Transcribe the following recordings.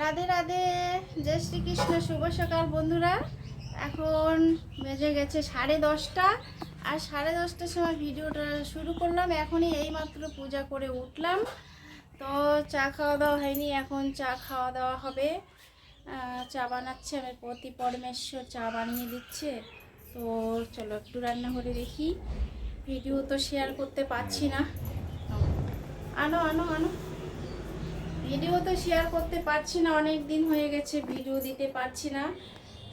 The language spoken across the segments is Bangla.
রাধে রাধে। জয় শ্রীকৃষ্ণ। শুভ সকাল, বন্ধুরা। এখন বেজে গেছে সাড়ে দশটা। আর সাড়ে দশটার সময় ভিডিওটা শুরু করলাম। এখনই এইমাত্র পূজা করে উঠলাম। তো চা খাওয়া দাওয়া হয়নি। এখন চা খাওয়া দাওয়া হবে। চা বানাচ্ছে আমার পতি পরমেশ্বর চা বানিয়ে দিচ্ছে। তো চলো, একটু রান্না করে দেখি। ভিডিও তো শেয়ার করতে পারছি না। আনো আনো আনো। ভিডিও তো শেয়ার করতে পারছি না, অনেক দিন হয়ে গেছে ভিডিও দিতে পারছি না।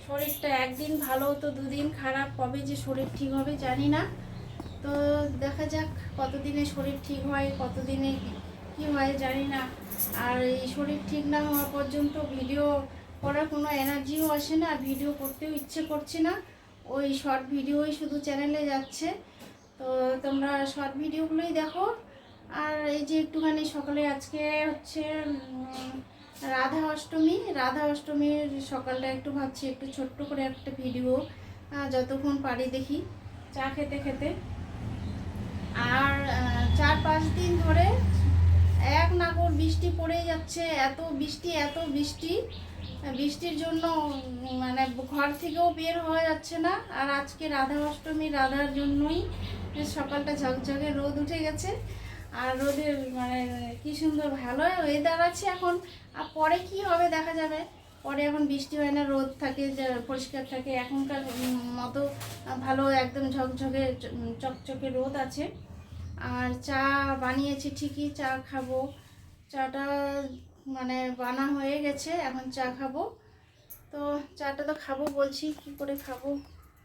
শরীরটা একদিন ভালো হতো, দুদিন খারাপ কবে যে শরীর ঠিক হবে জানি না। তো দেখা যাক কতদিনে শরীর ঠিক হয়, কতদিনে কি হয় জানি না। আর এই শরীর ঠিক না হওয়া পর্যন্ত ভিডিও করার কোনো এনার্জিও আসে না ভিডিও করতেও ইচ্ছে করছে না। ওই শর্ট ভিডিওই শুধু চ্যানেলে যাচ্ছে। তো তোমরা শর্ট ভিডিওগুলোই দেখো। আর এই যে একটুখানি সকালে আজকে হচ্ছে রাধা অষ্টমী। রাধা অষ্টমীর সকালটা একটু ভাবছি, একটু ছোট্ট করে একটা ভিডিও যতক্ষণ পারি দেখি, চা খেতে খেতে। আর চার পাঁচ দিন ধরে এক নাগর বৃষ্টি পড়ে যাচ্ছে, এত বৃষ্টি এত বৃষ্টি। বৃষ্টির জন্য মানে ঘর থেকেও বের হওয়া যাচ্ছে না। আর আজকে রাধা অষ্টমী, রাধার জন্যই সকালটা ঝকঝকে রোদ উঠে গেছে। আর রোদের মানে কি সুন্দর ভালো ওয়েদার আছে এখন। আর পরে কি হবে দেখা যাবে। পরে এখন বৃষ্টি হয় না, রোদ থাকে পরিষ্কার থাকে। এখনকার মতো ভালো একদম ঝকঝকে, চকচকে রোদ আছে। আর চা বানিয়েছি ঠিকই, চা খাব। চাটা মানে বানা হয়ে গেছে, এখন চা খাব। তো চাটা তো খাব বলছি, কি করে খাব?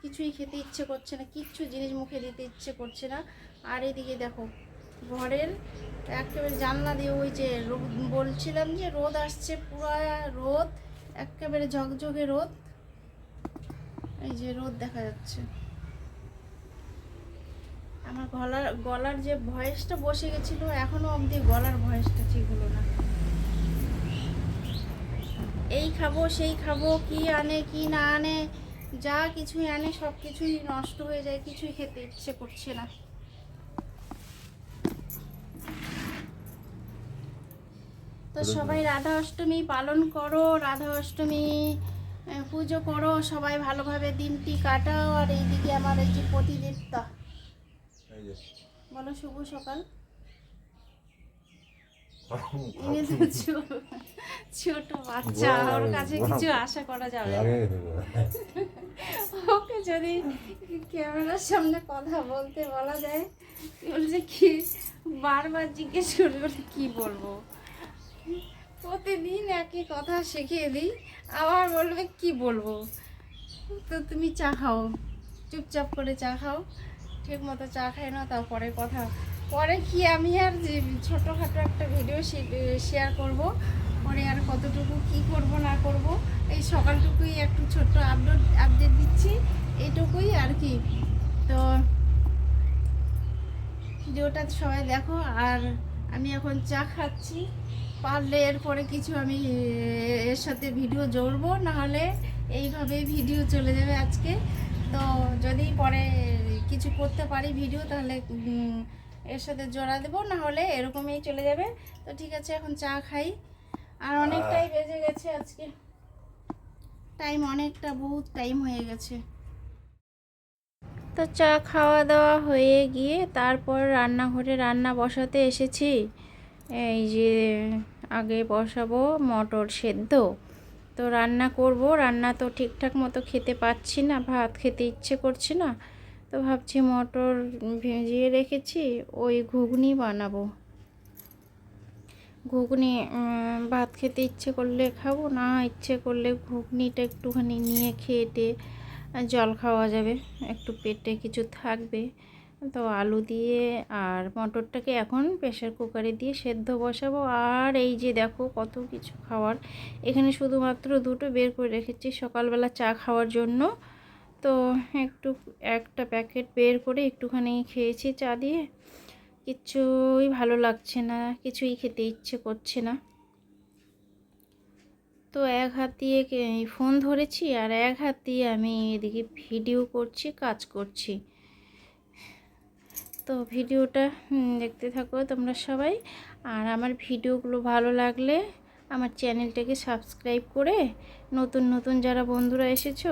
কিছুই খেতে ইচ্ছে করছে না, কিচ্ছু জিনিস মুখে দিতে ইচ্ছে করছে না। আর এদিকে দেখো ঘরের একেবারে জানলা দিয়ে ওই যে রোদ বলছিলাম যে রোদ আসছে, পুরো রোদ, একেবারে ঝকঝকে রোদ। এই যে রোদ দেখা যাচ্ছে। আমার গলার গলার যে ভয়েসটা বসে গেছিল, এখনও অবধি গলার ভয়েসটা ঠিক হলো না। এই খাব, সেই খাব, কি আনে, কি না আনে, যা কিছুই আনে সব কিছুই নষ্ট হয়ে যায়, কিছুই খেতে ইচ্ছে করছে না। তো সবাই রাধা অষ্টমী পালন করো রাধা অষ্টমী পুজো করো সবাই ভালোভাবে দিনটি কাটাও। আর এইদিকে আমার এই যে যে বলো শুভ সকাল। ছোট বাচ্চা ওর কাছে কিছু আশা করা যাবে না। ওকে যদি ক্যামেরার সামনে কথা বলতে বলা যায় বলছে কি বারবার জিজ্ঞেস করে কি বলব? প্রতিদিন একই কথা শিখিয়ে দিই, আবার বলবে, কি বলব? তো তুমি চা খাও, চুপচাপ করে চা খাও ঠিক মতো চা খাই না, তারপরে কথা। পরে কি আমি আর ছোটোখাটো একটা ভিডিও শেয়ার করব, পরে আর কতটুকু কি করব, না করব, এই সকালটুকুই একটু ছোট্ট আপডেট আপডেট দিচ্ছি এইটুকুই আর কি। তো ভিডিওটা সবাই দেখো, আর আমি এখন চা খাচ্ছি। পারলে এরপরে কিছু আমি এর সাথে ভিডিও জড়বো, নাহলে এইভাবেই ভিডিও চলে যাবে আজকে। তো যদি পরে কিছু করতে পারি ভিডিও তাহলে এর সাথে জোড়া দেবো, নাহলে এরকমই চলে যাবে। তো ঠিক আছে, এখন চা খাই। আর অনেকটাই বেজে গেছে আজকে। টাইম অনেকটা, বহুত টাইম হয়ে গেছে। তো চা খাওয়া দাওয়া হয়ে গিয়ে, তারপর রান্নাঘরে রান্না বসাতে এসেছি। এই যে আগে বসাবো, মটর সেদ্ধ। তো রান্না করব, রান্না তো ঠিকঠাক মতো খেতে পাচ্ছি না, ভাত খেতে ইচ্ছে করছে না। তো ভাবছি মটর ভেজিয়ে রেখেছি, ওই ঘুগনি বানাবো। ঘুগনি ভাত খেতে ইচ্ছে করলে খাব, না ইচ্ছে করলে ঘুগনিটা একটুখানি নিয়ে খেয়ে জল খাওয়া যাবে, একটু পেটে কিছু থাকবে। তো আলু দিয়ে আর মটরটাকে এখন প্রেশার কুকারে দিয়ে সেদ্ধ বসাবো। আর এই যে দেখো কত কিছু খাওয়ার। এখানে শুধুমাত্র দুটো বের করে রেখেছি সকালবেলা চা খাওয়ার জন্য। তো একটু, একটা প্যাকেট বের করে একটুখানি খেয়েছি চা দিয়ে। কিচ্ছুই ভালো লাগছে না, কিছুই খেতে ইচ্ছে করছে না। তো এক হাত দিয়ে ফোন ধরেছি আর এক হাত দিয়ে আমি এদিকে ভিডিও করছি, কাজ করছি। তো ভিডিওটা দেখতে থাকো তোমরা সবাই। আর আমার ভিডিওগুলো ভালো লাগলে আমার চ্যানেলটাকে সাবস্ক্রাইব করে নতুন নতুন যারা বন্ধুরা এসেছ,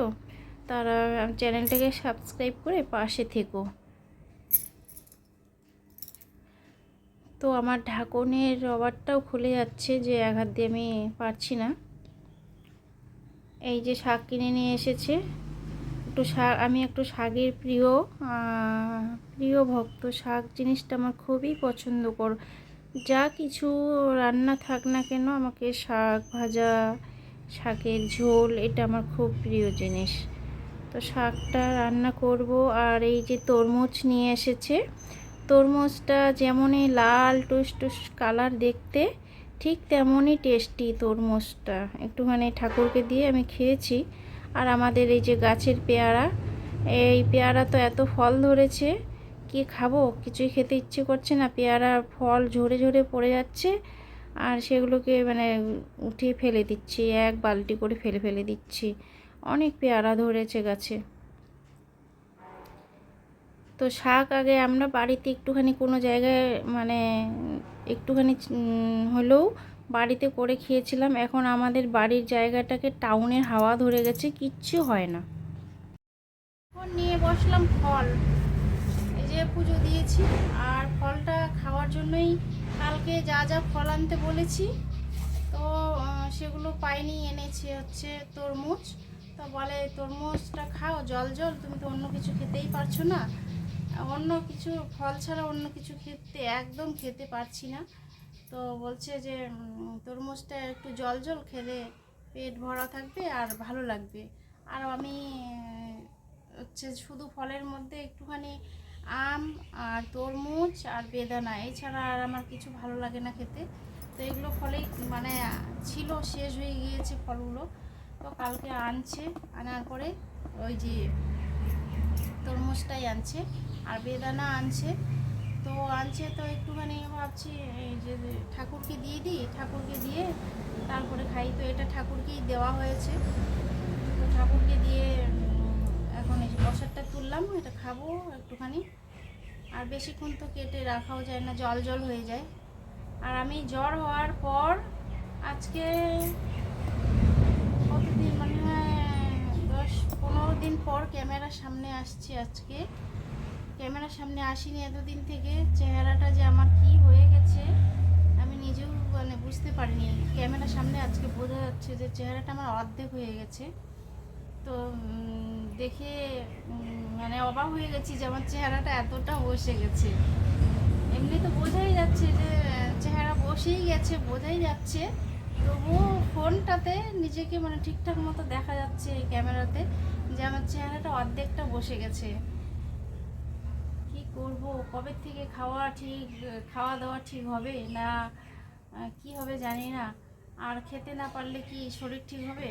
তারা চ্যানেলটাকে সাবস্ক্রাইব করে পাশে থেকো। তো আমার ঢাকনের রবারটাও খুলে যাচ্ছে, যে এক হাত দিয়ে আমি পারছি না। এই যে শাক কিনে নিয়ে এসেছে। একটু শাক, আমি একটু শাকের প্রিয় প্রিয় ভক্ত। শাক জিনিসটা আমার খুবই পছন্দ কর, যা কিছু রান্না থাক না কেন আমাকে শাক ভাজা, শাকের ঝোল, এটা আমার খুব প্রিয় জিনিস। তো শাকটা রান্না করব, আর এই যে তরমুজ নিয়ে এসেছে, তরমুজটা যেমনই লাল টুস টুস কালার দেখতে, ঠিক তেমনই টেস্টি তরমুজটা। একটুখানি ঠাকুরকে দিয়ে আমি খেয়েছি। আর আমাদের এই যে গাছের পেয়ারা, এই পেয়ারা তো এত ফল ধরেছে, কি খাব? কিছুই খেতে ইচ্ছে করছে না। পেয়ারা ফল ঝরে ঝরে পড়ে যাচ্ছে আর সেগুলোকে মানে উঠিয়ে ফেলে দিচ্ছি, এক বালতি করে ফেলে ফেলে দিচ্ছি। অনেক পেয়ারা ধরেছে গাছে। তো শাক আগে আমরা বাড়িতে একটুখানি কোনো জায়গায় মানে একটুখানি হলেও বাড়িতে করে খেয়েছিলাম। এখন আমাদের বাড়ির জায়গাটাকে টাউনের হাওয়া ধরে গেছে, কিচ্ছু হয় না। নিয়ে বসলাম ফল। এই যে পুজো দিয়েছি, আর ফলটা খাওয়ার জন্যই কালকে যা যা ফল আনতে বলেছি, তো সেগুলো পাইনি, এনেছি হচ্ছে তরমুজ। তো বলে, তরমুজটা খাও, জল জল, তুমি তো অন্য কিছু খেতেই পারছ না। অন্য কিছু, ফল ছাড়া অন্য কিছু খেতে একদম খেতে পারছি না। তো বলছে যে তরমুজটা একটু জল জল খেলে পেট ভরা থাকবে আর ভালো লাগবে। আর আমি হচ্ছে শুধু ফলের মধ্যে একটুখানি আম আর তরমুজ আর বেদানা, এছাড়া আর আমার কিছু ভালো লাগে না খেতে। তো এগুলো ফলেই মানে ছিল, শেষ হয়ে গিয়েছে ফলগুলো। তো কালকে আনছে, আনার পরে ওই যে তরমুজটাই আনছে আর বেদানা আনছে। তো আনছে, তো একটুখানি ভাবছি, এই যে ঠাকুরকে দিয়ে দিই, ঠাকুরকে দিয়ে তারপরে খাই। তো এটা ঠাকুরকেই দেওয়া হয়েছে। তো ঠাকুরকে দিয়ে এখন এই প্রসাদটা তুললাম, এটা খাব একটুখানি। আর বেশিক্ষণ তো কেটে রাখাও যায় না, জল জল হয়ে যায়। আর আমি জ্বর হওয়ার পর আজকে কতদিন মানে হয় দশ, পনেরো দিন পর ক্যামেরার সামনে আসছি আজকে। ক্যামেরার সামনে আসিনি এতদিন থেকে। চেহারাটা যে আমার কি হয়ে গেছে, আমি নিজেও মানে বুঝতে পারিনি। ক্যামেরার সামনে আজকে বোঝা যাচ্ছে যে চেহারাটা আমার অর্ধেক হয়ে গেছে। তো দেখে মানে অবাক হয়ে গেছি যে আমার চেহারাটা এতটা বসে গেছে। এমনি তো বোঝাই যাচ্ছে যে, চেহারা বসেই গেছে, বোঝাই যাচ্ছে। তবুও ফোনটাতে নিজেকে মানে ঠিকঠাক মতো দেখা যাচ্ছে এই ক্যামেরাতে যে আমার চেহারাটা অর্ধেকটা বসে গেছে। করব? কবে থেকে খাওয়া ঠিক খাওয়া দাওয়া ঠিক হবে? না কি হবে জানি না। আর খেতে না পারলে কি শরীর ঠিক হবে?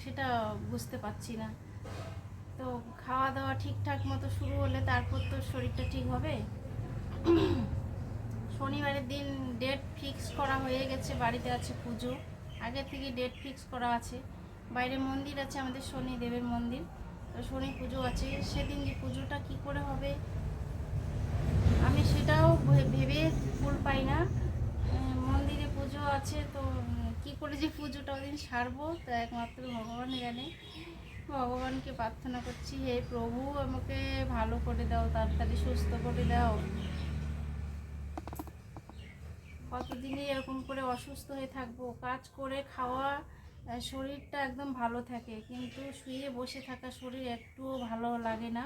সেটা বুঝতে পারছি না। তো খাওয়া দাওয়া ঠিকঠাক মতো শুরু হলে তারপর তো শরীরটা ঠিক হবে? শনিবারের দিন ডেট ফিক্স করা হয়ে গেছে, বাড়িতে আছে পুজো। আগে থেকে ডেট ফিক্স করা আছে। বাইরে মন্দির আছে, আমাদের শনি দেবের মন্দির। তো শনি পুজো আছে। সেদিন যে পুজোটা কি করে হবে? আমি সেটাও ভেবে ফুল পাই না। মন্দিরে পুজো আছে, তো কি করে যে পুজোটা ওদিন সারবো, তা একমাত্র ভগবান জানে। ভগবানকে প্রার্থনা করছি, হে প্রভু, আমাকে ভালো করে দাও, তাড়াতাড়ি সুস্থ করে দাও। কতদিনই এরকম করে অসুস্থ হয়ে থাকব? কাজ করে খাওয়া শরীরটা একদম ভালো থাকে, কিন্তু শুয়ে বসে থাকা শরীর একটুও ভালো লাগে না।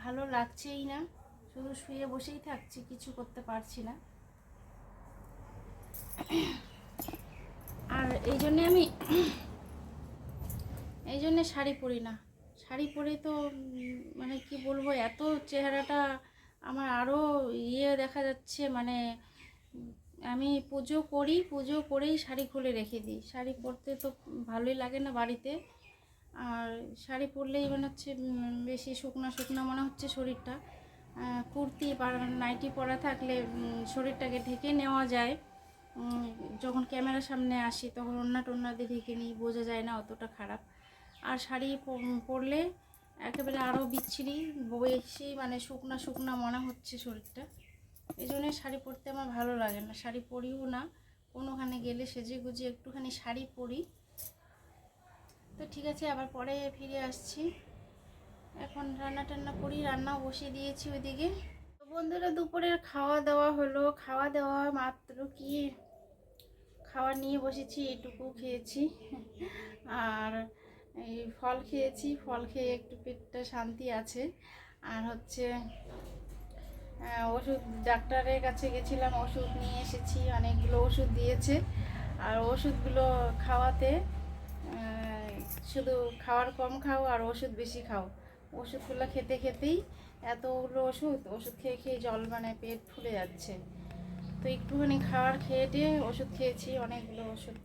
ভালো লাগছেই না। শুধু শুয়ে বসেই থাকছি, কিছু করতে পারছি না। আর এই জন্যে আমি, এই জন্যে শাড়ি পরি না। শাড়ি পরে তো মানে কি বলব, এত চেহারাটা আমার আরও ইয়ে দেখা যাচ্ছে মানে আমি পুজো করি, পুজো করেই শাড়ি খুলে রেখে দিই। শাড়ি পরতে তো ভালোই লাগে না বাড়িতে। আর শাড়ি পরলেই মনে হচ্ছে বেশি শুকনো শুকনো মনে হচ্ছে শরীরটা। কুর্তি বা নাইটি পরা থাকলে শরীরটাকে ঢেকে নেওয়া যায়। যখন ক্যামেরার সামনে আসি, তখন অন্য টন্না দিয়ে ঢেকে নিই, বোঝা যায় না অতটা খারাপ। আর শাড়ি পরলে একেবারে আরও বিচ্ছিরি বেশি মানে শুকনা শুকনা মনে হচ্ছে শরীরটা। এই জন্যে শাড়ি পরতে আমার ভালো লাগে না। শাড়ি পরিও না, কোনোখানে গেলে সেজে গুজে একটুখানি শাড়ি পরি। তো ঠিক আছে, আবার পরে ফিরে আসছি। এখন রান্না টান্না করি, রান্নাও বসিয়ে দিয়েছি ওইদিকে। বন্ধুরা, দুপুরের খাওয়া দাওয়া হলো। খাওয়া দাওয়া মাত্র কি খাওয়া নিয়ে বসেছি, এটুকু খেয়েছি। আর এই ফল খেয়েছি, ফল খেয়ে একটু পেটটা শান্তি আছে। আর হচ্ছে ওষুধ, ডাক্তারের কাছে গেছিলাম, ওষুধ নিয়ে এসেছি, অনেকগুলো ওষুধ দিয়েছে। আর ওষুধগুলো খাওয়াতে শুধু খাওয়ার কম খাও আর ওষুধ বেশি খাও। ওষুধগুলো খেতে খেতেই এতগুলো ওষুধ ওষুধ খেয়ে খেয়ে জল মানে পেট ফুলে যাচ্ছে। তো একটুখানি খাওয়ার খেয়ে টেয়ে ওষুধ খেয়েছি, অনেকগুলো ওষুধ।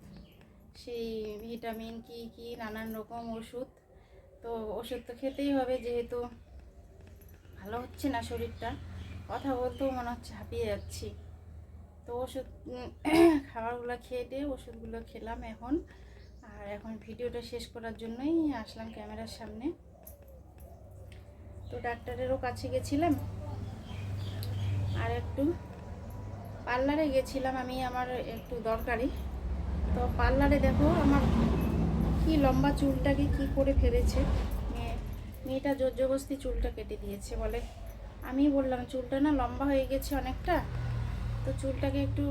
সেই ভিটামিন কি কি, নানান রকম ওষুধ। তো ওষুধ তো খেতেই হবে, যেহেতু ভালো হচ্ছে না শরীরটা, কথা বলতেও মনে হচ্ছে হাঁপিয়ে যাচ্ছি। তো ওষুধ খাবারগুলো খেয়ে দিয়ে ওষুধগুলো খেলাম এখন। আর এখন ভিডিওটা শেষ করার জন্যই আসলাম ক্যামেরার সামনে। তো ডাক্তারেরও কাছে গেছিলাম। আর একটু পার্লারে গেছিলাম আমি, আমার একটু দরকারি। তো পার্লারে দেখো আমার কি লম্বা চুলটাকে কি করে ফেলেছে। মেয়ে, মেয়েটা জোর জবস্তি চুলটা কেটে দিয়েছে বলে। আমি বললাম, চুলটা না লম্বা হয়ে গেছে অনেকটা। তো চুলটাকে একটু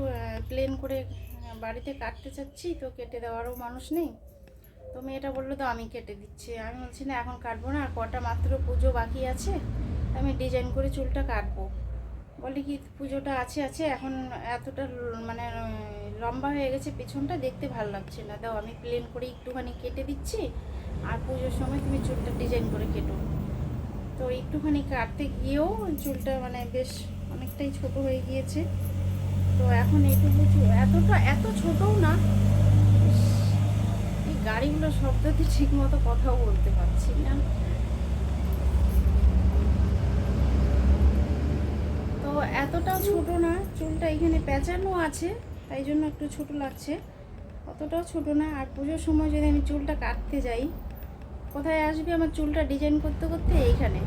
প্লেন করে বাড়িতে কাটতে চাচ্ছি, তো কেটে দেওয়ারও মানুষ নেই। তো মেয়েটা বলল তো আমি কেটে দিচ্ছি। আমি বলছি, না, এখন কাটবো না, আর কটা মাত্র পুজো বাকি আছে, আমি ডিজাইন করে চুলটা কাটবো। বলি, কি পুজোটা আছে আছে, এখন এতটা মানে লম্বা হয়ে গেছে পেছনটা, দেখতে ভালো লাগছে না। দাও, আমি প্লেন করে একটুখানি কেটে দিচ্ছি, আর পুজোর সময় তুমি চুলটা ডিজাইন করে কেটো। তো একটুখানি কাটতে গিয়েও চুলটা মানে বেশ অনেকটাই ছোট হয়ে গিয়েছে। তো এখন এইটুকু এতটা, এত ছোটও না এই গাড়িগুলোর শব্দতে ঠিক মতো কথাও বলতে পারছি না। তো এতটাও ছোট না, চুলটা এখানে প্যাঁচানো আছে, তাই জন্য একটু ছোট লাগছে। অতটাও ছোট না, আর পুজোর সময় যদি আমি চুলটা কাটতে যাই, কোথায় আসবে আমার চুলটা ডিজাইন করতে করতে? এইখানে।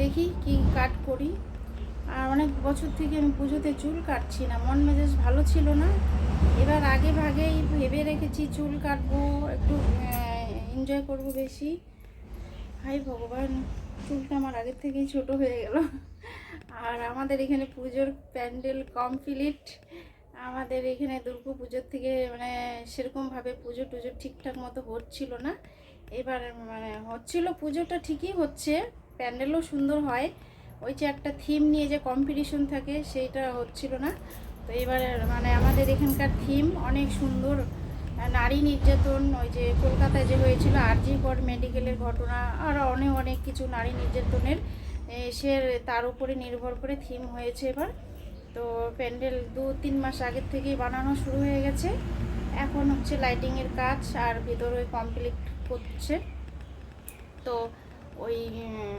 দেখি কি কাট করি। আর অনেক বছর থেকে আমি পুজোতে চুল কাটছি না, মন মেজাজ ভালো ছিল না। এবার আগে ভাগেই ভেবে রেখেছি চুল কাটবো, একটু এনজয় করব বেশি। হাই ভগবান, চুলটা আমার আগের থেকেই ছোট হয়ে গেল। আর আমাদের এখানে পুজোর প্যান্ডেল কমপ্লিট আমাদের এখানে দুর্গা পুজোর থেকে মানে সেরকমভাবে পুজো টুজো ঠিকঠাক মতো হচ্ছিল না। এবার মানে হচ্ছিল, পুজোটা ঠিকই হচ্ছে, প্যান্ডেলও সুন্দর হয়। ওই যে একটা থিম নিয়ে যে কম্পিটিশন থাকে, সেইটা হচ্ছিল না। তো এবার মানে আমাদের এখানকার থিম অনেক সুন্দর। নারী নির্যাতন, ওই যে কলকাতায় যে হয়েছিল আরজি কর মেডিকেলের ঘটনা, আর অনেক অনেক কিছু নারী নির্যাতনের সে তার উপরে নির্ভর করে থিম হয়েছে এবার। তো প্যান্ডেল দু, তিন মাস আগের থেকেই বানানো শুরু হয়ে গেছে। এখন হচ্ছে লাইটিংয়ের কাজ, আর ভিতরে কমপ্লিট করছে। তো ওই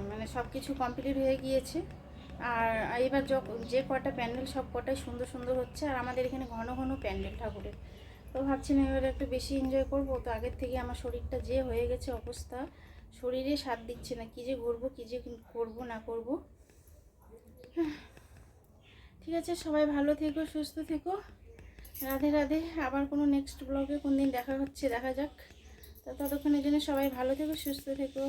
মানে সব কিছু কমপ্লিট হয়ে গিয়েছে। আর এবার যে কটা প্যান্ডেল, সব কটাই সুন্দর সুন্দর হচ্ছে। আর আমাদের এখানে ঘন ঘন প্যান্ডেল ঠাকুরের। তো ভাবছিলাম এবার একটু বেশি এনজয় করব। তো আগের থেকে আমার শরীরটা যে হয়ে গেছে অবস্থা, শরীরে সাথ দিচ্ছে না। কী যে ঘুরবো, কী যে করব, না করব। ঠিক আছে, সবাই ভালো থেকো, সুস্থ থেকো। রাধে রাধে। আবার কোনো নেক্সট ব্লগে কোন দিন দেখা হচ্ছে, দেখা যাক। তো ততক্ষণের জন্য সবাই ভালো থেকো, সুস্থ থেকো।